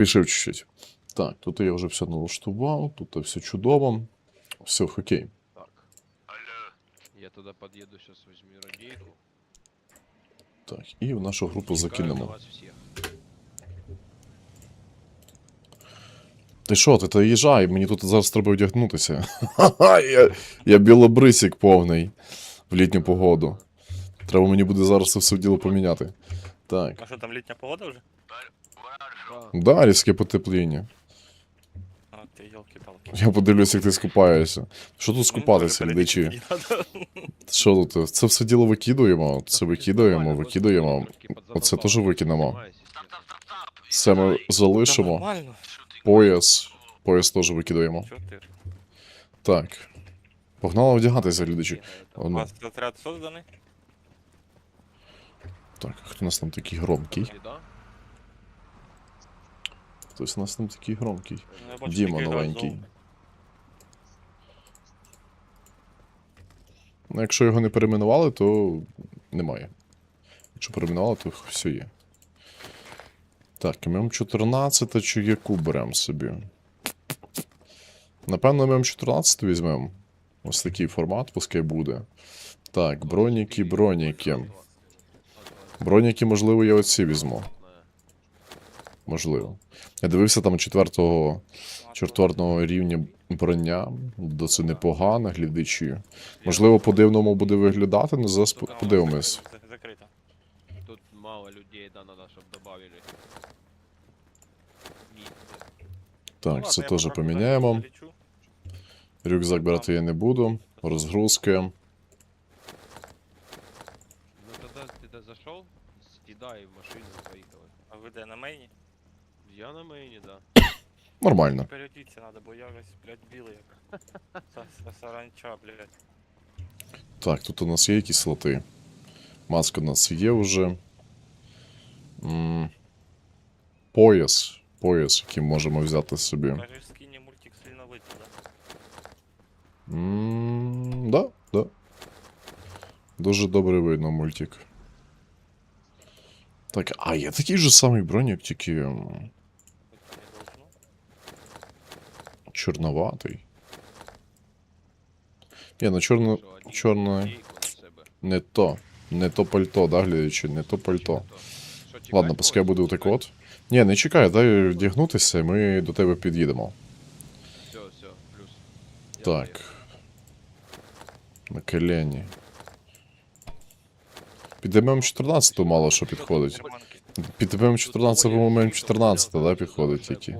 Пішив чуть-чуть. Так, тут я вже все налаштував, тут все чудово. Все, окей. Так. Я туда подъеду, сейчас возьму радейку. Так, і в нашу групу закинемо. Ти що, ти та їжджай, мені тут зараз треба одягнутися. Я, я білобрисік повний в літню погоду. Треба мені буде зараз це все діло поміняти. Так. А що там літня погода вже? Да. Різке потепління. А, ти йолки-палки. Я подивлюсь, як ти скупаєшся. Що тут скупатися, глядачі? Що тут? Це все діло викидуємо, це викидаємо, викидаємо. Оце теж викинемо. Це ми залишимо. Пояс. Пояс теж викидаємо. Так. Погнали одягатися, глядачі. У ну. вас отряд созданий? Так, хто у нас там такий громкий? Хтось у нас там такий громкий. Ну, Діма новенький. Ну, якщо його не перейменували, то немає. Якщо перейменували, то все є. Так, ММ14 чи яку беремо собі? Напевно, ММ14 візьмемо. Ось такий формат, пускай буде. Так, броніки, броніки. Броніки, можливо, я оці візьму. Можливо. Я дивився там четвертого чортворного рівня броня. Досить непогана, глядачі. Можливо, по-дивному буде виглядати, але зараз по- Тут, а, подивимось. закрито, Закрито. Тут мало людей, да, надо, чтобы добавили. Місце. Ну, Так, ладно, це я теж потроху поміняємо. далі залічу. Рюкзак брати я не буду. Розгрузки. Ну тогда ты да зашел, съедай в машину и поехали. А ви де на мейні? Я на мейне, да. Нормально. Переодіться треба, бо я весь, блядь, білий як. Са- са- Саранча, блядь. Так, тут у нас є якісь слоти. Маска у нас є вже. М, Пояс. Пояс, який можемо взяти собі. Кажеш, скині мультик сильно вийти, да? М, Да, да. Дуже добре видно мультик. Так, а є такий же самий бронік, тільки м, чорноватий. Ні, ну чорно. Що, одні чорне- радійку на себе. Не то. Не то пальто, да, глядачі, не то пальто. Що, чекать Ладно, пускай когось? буде отак от. Ні, не чекай, дай вдягнутися, і ми до тебе під'їдемо. Все, все, плюс. Я Так. поїхав. На колені. Під ММ14 мало що підходить. Приманки. Під ММ14 Тут по более ММ14, всё, да, всё, підходить всё тільки.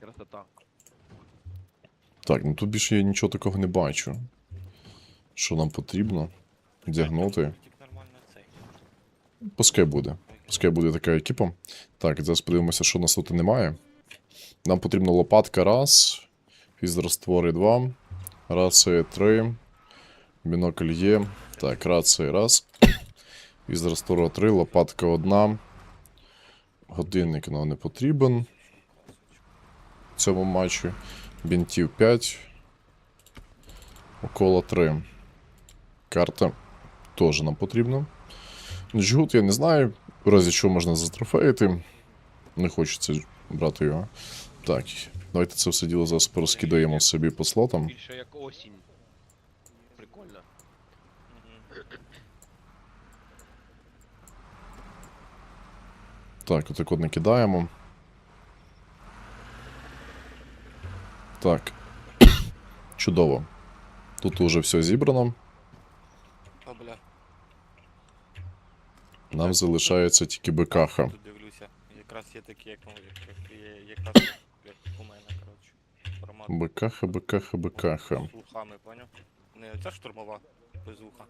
Красота. Так, ну тут більше я нічого такого не бачу. Що нам потрібно? Вдягнути. Пускай буде. Пускай буде така екіпа. Так, зараз подивимося, що у нас тут немає. Нам потрібна лопатка раз. Фізроствори два. Рація три. Бінокль є. Так, рація раз. Фізроствора три, лопатка одна. Годинник нам не потрібен. В цьому матчі. Бінтів 5. Около 3. Карта теж нам потрібна. Джгут я не знаю, в разі чого можна затрофеїти. Не хочеться брати його. Так, давайте це все діло зараз порозкидаємо собі по слотам. Більше як осінь. Так, отак от накидаємо. Так. Чудово. Тут уже все зібрано. О, бля. Нам залишається тільки бекаха. Тут дивлюся. Якраз є такі, як, ну, якраз як у мене, коротше. Формат. Бекаха, бекаха, бекаха. З вухами, поняв? Не оця штурмова, без вуха.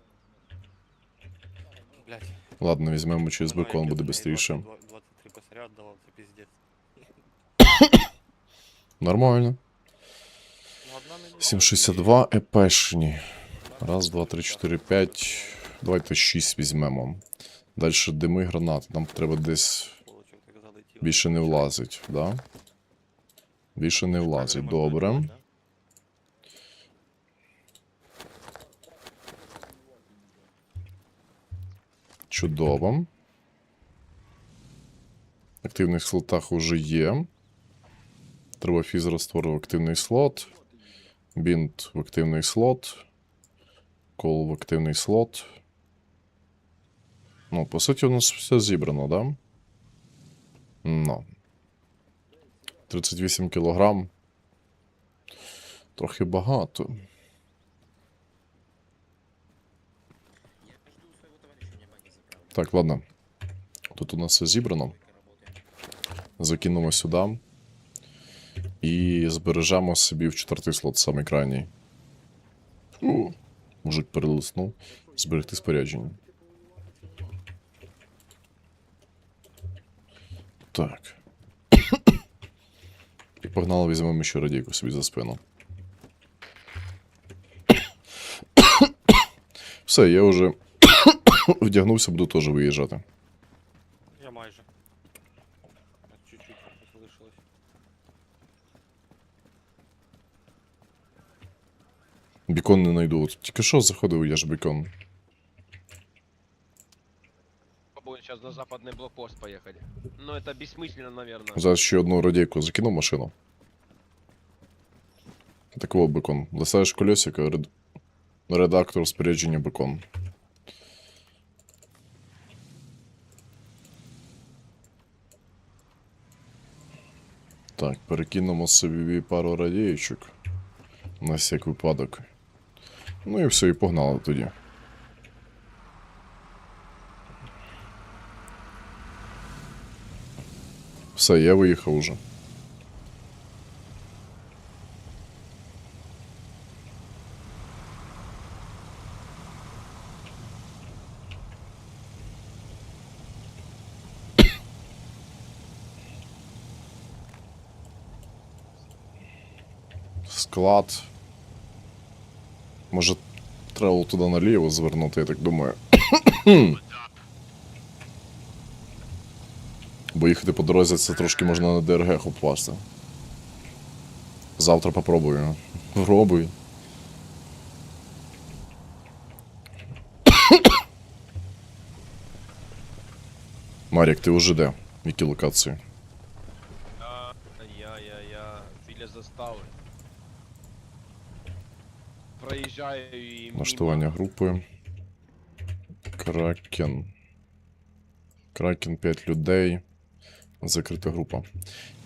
Блять. Ладно, візьмемо через бекон, буде швидше. 23 косаря віддавав, це піздець. Нормально. Ну, одна мені 762 епешні. Раз, два, три, чотири, п'ять. Давайте шість візьмемо. Далі дими гранати. Нам треба десь більше не влазить, да? Більше не влазить, добре. Чудово. Активних слотах уже є. Треба фіз розтворив активний слот. Бінт в активний слот. Кол в активний слот. Ну, по суті, у нас все зібрано, да? Ну. 38 кілограм. Трохи багато. Так, ладно. Тут у нас все зібрано. Закинемо сюди. І збережемо собі в четвертий слот, самий крайній. О, мужик перелиснув. Зберегти спорядження. Так. І погнали, візьмемо ще радійку собі за спину. Все, я вже вдягнувся, буду теж виїжджати. Я майже. Чуть-чуть трохи залишилось. Бікон не знайду. От Тільки що заходив, я ж бікон. Будем сейчас на западный блокпост поехать. Но это бессмысленно, наверное. Зараз ще одну радійку закину в машину. Такого бекон. Лисаєш колесико, ред... редактор спорядження бекон. Так, перекинемо собі пару радієчок. На всяк випадок. Ну і все, і погнали тоді. Все, я виїхав уже. Склад. Може, треба туди наліво звернути, я так думаю. Бо їхати по дорозі це трошки можна на ДРГ впасти. Завтра попробую. Пробуй. Марік, ти уже де? В якій локації? Я, я, я, я біля застави. Проїжджаю і. Налаштування групи. Кракен. Кракен 5 людей. Закрита група.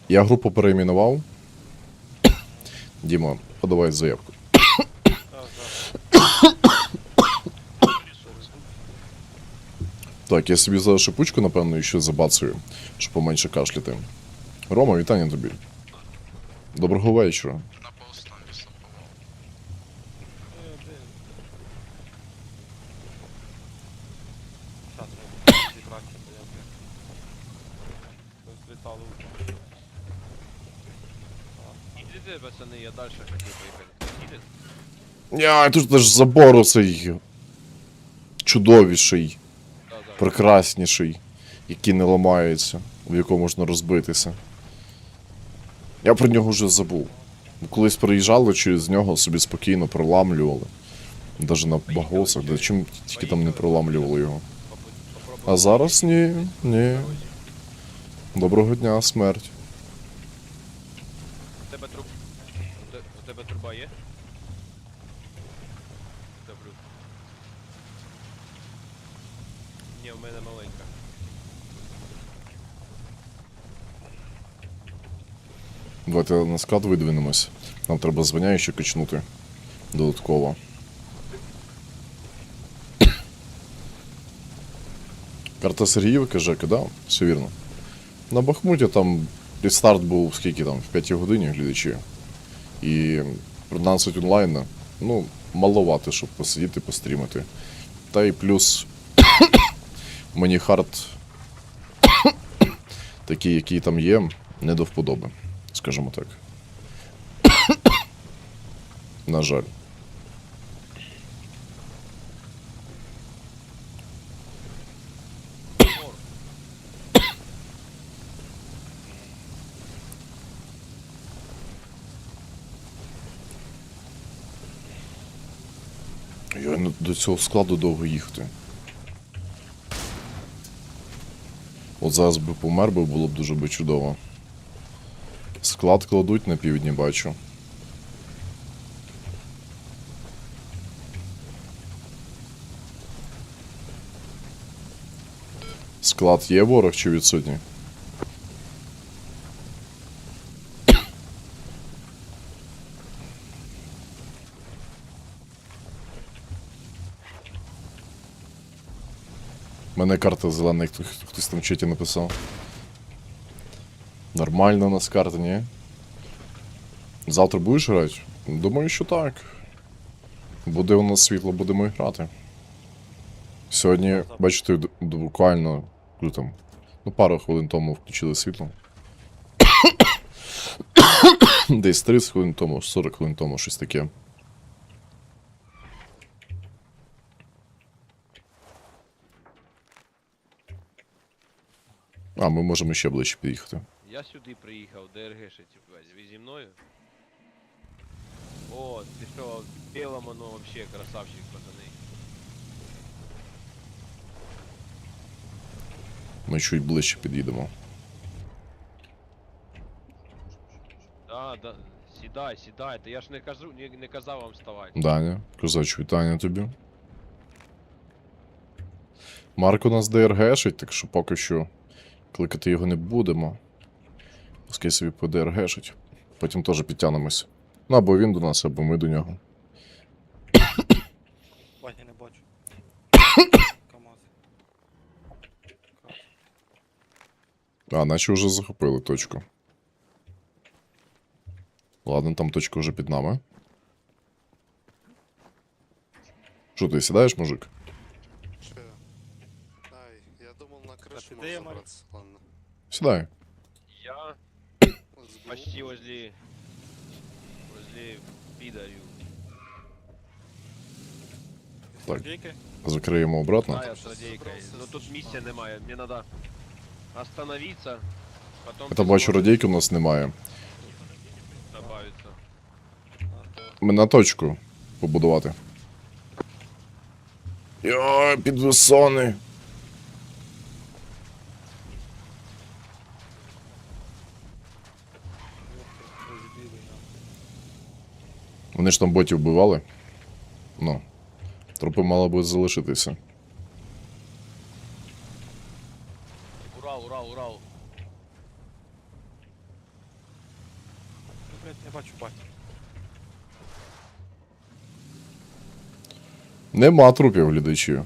Я групу переіменував. Діма, подавай заявку. Так, я собі за шипучку, напевно, ще забацаю, щоб поменше кашляти. Рома, вітання тобі. Доброго вечора. Е, де? Щас ми зібратися, бо я вже. Розлітало утром. Ідите, пацани, я дальше хотів поїхати. Ідете? Я тут ж забор оцей чудовіший, прекрасніший, який не ламається, в якому можна розбитися. Я про нього вже забув. Колись приїжджали через нього собі спокійно проламлювали. Навіть на багосах, де чим тільки там не проламлювали його. А зараз ні, ні. Доброго дня, смерть. У тебе труб... У те- У тебе труба є? Добру. Ні, у мене маленька. Давайте на склад видвинемось. Нам треба звання ще качнути. Додатково. Карта Сергіївки, Жека, да? Все вірно. На Бахмуті там рестарт був скільки там, в 5 годині глядачі. І 15 онлайн, ну, маловато, щоб посидіти, пострімити. Та й плюс мені хард такий, який там є, не до вподоби, скажімо так. На жаль. Я до цього складу довго їхати. От зараз би помер би, було б дуже би чудово. Склад кладуть на півдні, бачу. Склад є ворог чи відсутній? Мене карта хто- хтось там в чаті написав. Нормально у нас карта, ні? Завтра будеш грати? Думаю, що так. Буде у нас світло, будемо грати. Сьогодні, бачите, буквально коли там, ну, пару хвилин тому включили світло. Десь 30 хвилин тому, 40 хвилин тому, щось таке. А, ми можемо ще ближче під'їхати. Я сюди приїхав, ДРГ ще типа, ви зі мною? О, ти що, в білому, ну вообще красавчик, пацани. Ми чуть ближче під'їдемо. Да, да, сідай, сідайте, я ж не кажу, не, не казав вам вставати. Даня, козач, вітання тобі. Марк у нас ДРГшить, так що поки що кликати його не будемо. Пускай собі по ДРГшить. Потім теж підтягнемось. Ну або він до нас, або ми до нього. Ваня не бачу. КамАЗ. А, наче вже захопили точку. Ладно, там точка вже під нами. Що ти сідаєш, мужик? Че? Ай, я думал на крышу можно. Сідай. Я. почти возле, возле пидорю. Так. Злодейки? Закриємо обратно. Да, я с радейкой. Но тут миссия немає, мне надо остановиться, потом... Я там бачу радійки у нас немає. Добавиться. Ми на точку побудувати. Йо, підвисони. Вони ж там ботів вбивали. Ну. Трупи мали би залишитися. Урал, Урал, Урал. Ну, блядь, не бачу батю. Нема трупів глядачів.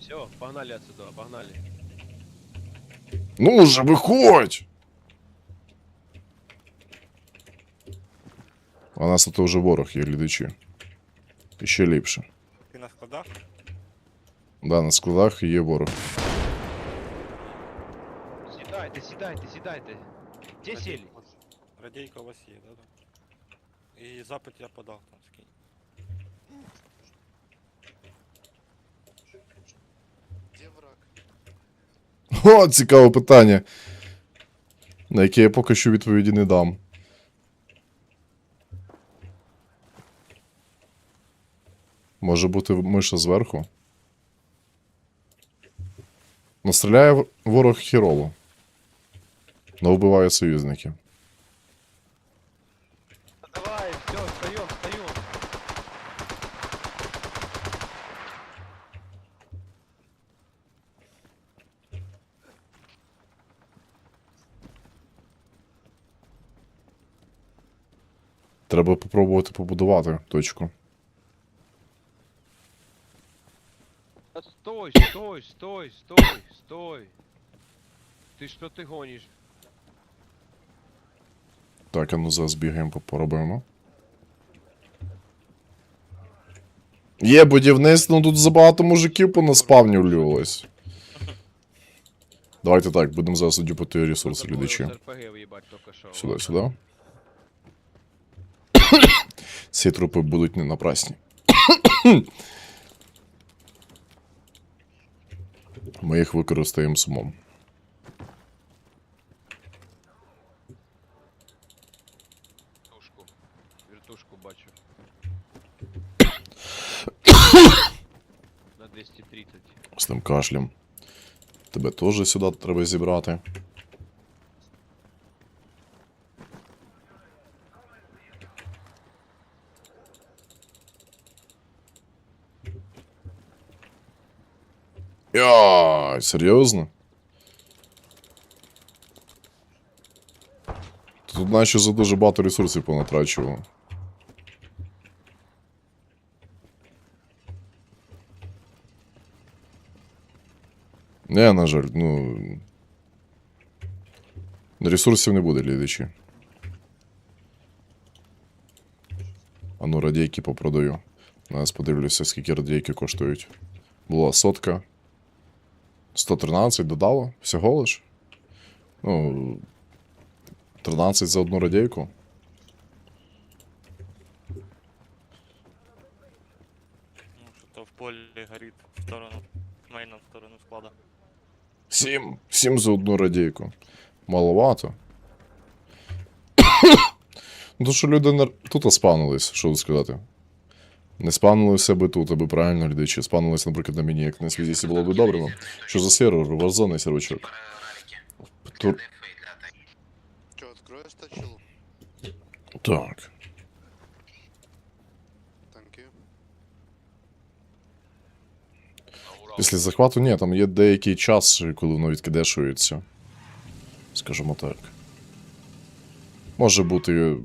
Все, погнали отсюда, погнали. Ну же, виходь! А нас тут вже ворог є глядачі. І ще ліпше. Ти на складах? Да, на складах є ворог. Сідайте, сідайте, сідайте. Де сели? Радійка у вас є, да, да? І запит я подав там скинь. Где враг? О, цікаве питання. На яке я поки що відповіді не дам. Може бути миша зверху. Ну, стріляє ворог хірово. Но вбиває союзників. Давай, все, встаем, встаем. Треба попробувати побудувати точку. Да Стой, стой, стой, стой, стой. Ты что ты гонишь? Так, а ну зараз бігаємо, попробуємо. Є будівництво, ну тут забагато мужиків понаспавнювалось. Давайте так, будемо зараз дюпати ресурси Надо было глядачі. с РПГ въебать только что. Сюди, сюди. Ці трупи будуть не напрасні. Ми їх використаємо сумом. Вертушку. Вертушку бачу. На 230. З тим кашлем. Тебе теж сюди треба зібрати. Яй, серйозно? Тут наче за дуже багато ресурсів понатрачувало. Не, на жаль, ну. Ресурсів не буде, глядачі. А ну, радійки попродаю. Зараз подивлюся, скільки радійки коштують. Була сотка. 113 додало? Всього лиш? Ну. 13 за одну радійку. Ну, що то в полі горить в сторону мейна, в сторону склада. Сім. Сім за одну радійку. Маловато. ну то що люди на... тут спанулись, що сказати. Не спанулися би тут, аби правильно глядачі. Спанулись, наприклад, на мені, як на свідісі було б добре. Що за сервер? Warzone сервачок. Тур... Так. Після захвату ні, там є деякий час, коли воно відкидешується. Скажімо так. Може бути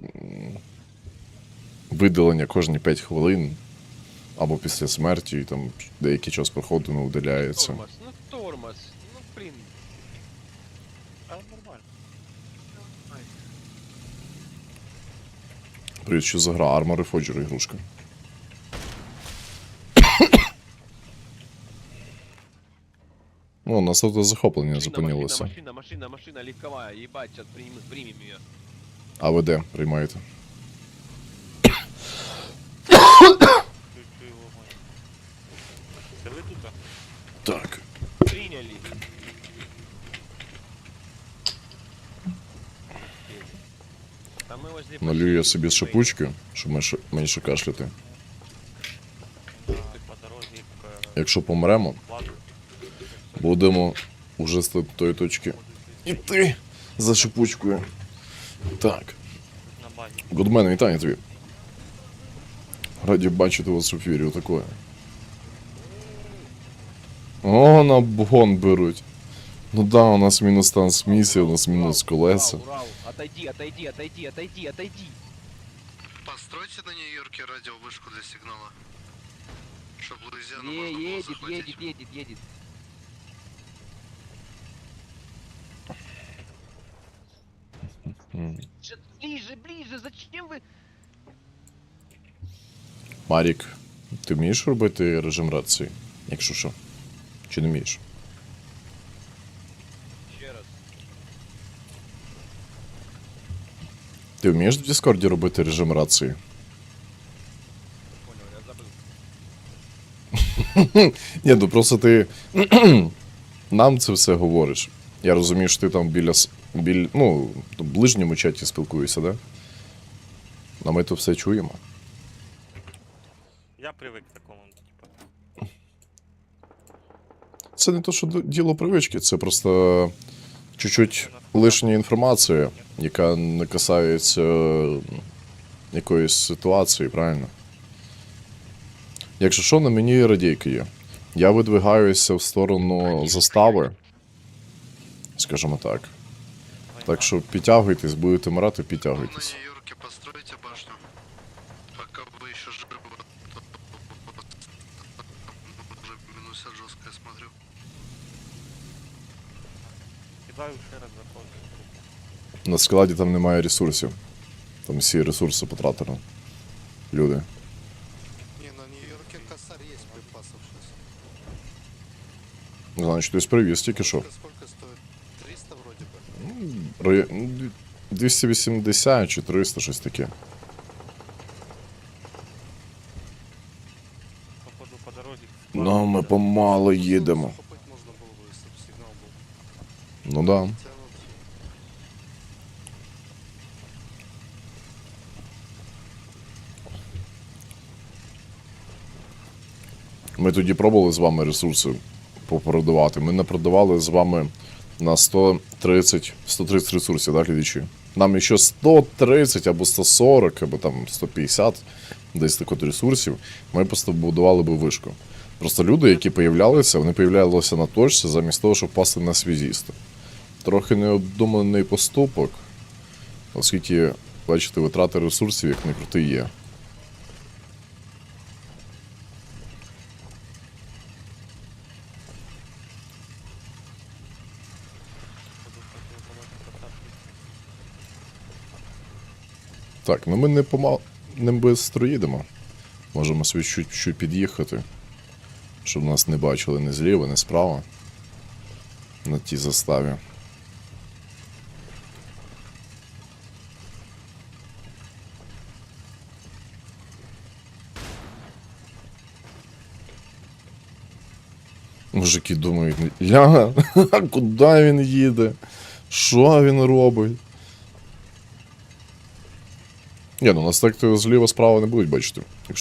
видалення кожні 5 хвилин. Або після смерті, і там деякий час проходу не удаляється. Тормоз, ну тормоз. Ну блін. А нормально. Привіт, що за гра? Armor Forger ігрушка. Ну, у нас тут захоплення зупинилося. Машина, машина, машина легковая, ебать, сейчас примем, ее. А ви де приймаєте? Це ви тут? Так. Приняли. Та Налью я собі стоїмо. шипучки, щоб менше, менше кашляти. К Якщо помремо, будемо уже з тої точки іти за шипучкою. Так. Гудмен, вітання тобі. Раді бачити вас в ефірі, отакое. О, на обгон беруть. Ну да, у нас мінус трансмісія, у нас мінус колеса. Урал, Урал, отойди, отойди, отойди, отойди, отойди. Постройте на Нью-Йорке радиовышку для сигнала. Чтобы Луизиану Е, можно было едет, захватить. едет, едет, едет. М. Чё- Ближе, ближе, зачем вы? Марік, ти вмієш робити режим рації? Якщо що? Чи не вмієш? Еще раз. Ти вмієш в Діскорді робити режим рації? Понял, я забыл. Ні, ну просто ти нам це все говориш. Я розумію, що ти там біля с- біль, ну, в ближньому чаті спілкуєшся, да? А ми то все чуємо. Я привик к такому, Це не то, що діло привички, це просто чуть-чуть лишня інформація, яка не касається е, якоїсь ситуації, правильно? Якщо що, на мені радійки є. Я видвигаюся в сторону застави, скажімо так. Так що підтягуйтесь, будете мирати, На підтягуйтесь. Нью-Йорке постройте башню. Пока вы еще живы, то уже минуся жестко, я смотрю. Кидаю ще раз заходжу. На складі там немає ресурсів. Там всі ресурси потратили. Люди. Не, на Нью-Йорке косарь есть припасов сейчас. Значить, хтось привіз тільки що. Сколько стоит? 300 вроде бы. Ну, дві- 280 чи 300, щось таке. Походу по дорозі. Ну, ми помало їдемо. Ну да. Ми тоді пробували з вами ресурси попродавати. Ми не продавали з вами на 130, 130 ресурсів, так, глядачі? Нам ще 130 або 140, або там 150 десь так ресурсів, ми просто будували би вишку. Просто люди, які появлялися, вони появлялися на точці замість того, щоб пасти на связіста. Трохи необдуманий поступок, оскільки, бачите, витрати ресурсів, як не крути, є. Так, ну ми не пома... не бистро їдемо. Можемо собі чуть-чуть під'їхати, щоб нас не бачили ні зліва, ні справа. На тій заставі. Мужики думають, ля, куди він їде? Що він робить? Ні, ну нас так зліва справа не будуть бачити.